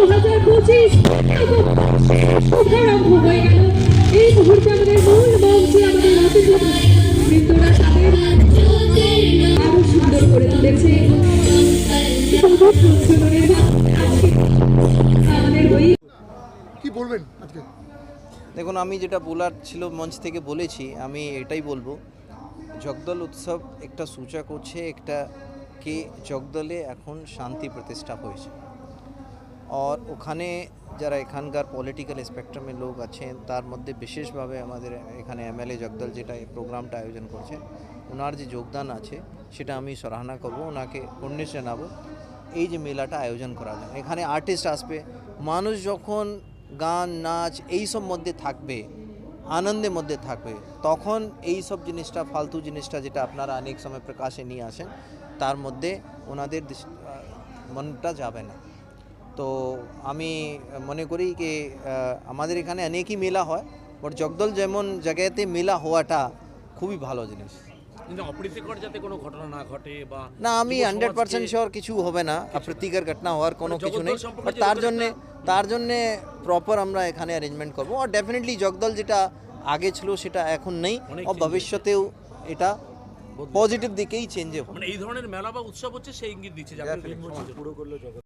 দু হাজার পঁচিশ শুভারম্ভ হয়ে গেল। এই মুহূর্তে আমাদের মূল মঞ্চে আমাদের অতিথি বৃন্দরা তাদের আরও সুন্দর করে তুলেছে। সবুজ প্রচ্ছন্নের আজকে আমাদের ওই কি বলবেন আজকে? দেখুন আমি যেটা বলার ছিল মঞ্চ থেকে বলেছি আমি এটাই বলব। জগদল উৎসব একটা সূচক হচ্ছে একটা কে জগদলে এখন শান্তি প্রতিষ্ঠা হয়েছে। আর ওখানে যারা এখানকার পলিটিক্যাল স্পেকট্রামের লোক আছেন তার মধ্যে বিশেষভাবে আমাদের এখানে এমএলএ জগদল যেটা এই প্রোগ্রামটা আয়োজন করছে ওনার যে যোগদান আছে সেটা আমি সরাহনা করব ওনাকে উন্নিশ জানাব এই যে মেলাটা আয়োজন করা যায় এখানে আর্টিস্ট আসবে মানুষ যখন গান নাচ এই সব মধ্যে থাকবে আনন্দের মধ্যে থাকবে তখন এই সব জিনিসটা ফালতু জিনিসটা যেটা আপনারা অনেক সময় প্রকাশে নিয়ে আসেন তার মধ্যে ওনাদের মনটা যাবে না তো আমি মনে করি কি আমাদের এখানে অনেকই মেলা হয় বাট জগদল যেমন জায়গাতে মেলা হওয়াটা খুবই ভালো জিনিস। কিন্তু অপ্রীতিকর যাতে কোনো ঘটনা না ঘটে বা না আমি হান্ড্রেড পার্সেন্ট শিওর কিছু হবে না প্রতিকার ঘটনা হওয়ার কোনো মানে কিছু নেই। বাট তার জন্যে তার জন্যে প্রপার আমরা এখানে অ্যারেঞ্জমেন্ট করব। আর ডেফিনেটলি জগদল যেটা আগে ছিল সেটা এখন নেই। ও ভবিষ্যতেও এটা পজিটিভ দিকেই চেঞ্জ হবে। মানে এই ধরনের মেলা বা উৎসব হচ্ছে সেই ইঙ্গিত দিচ্ছে যে আপনি সমাজের-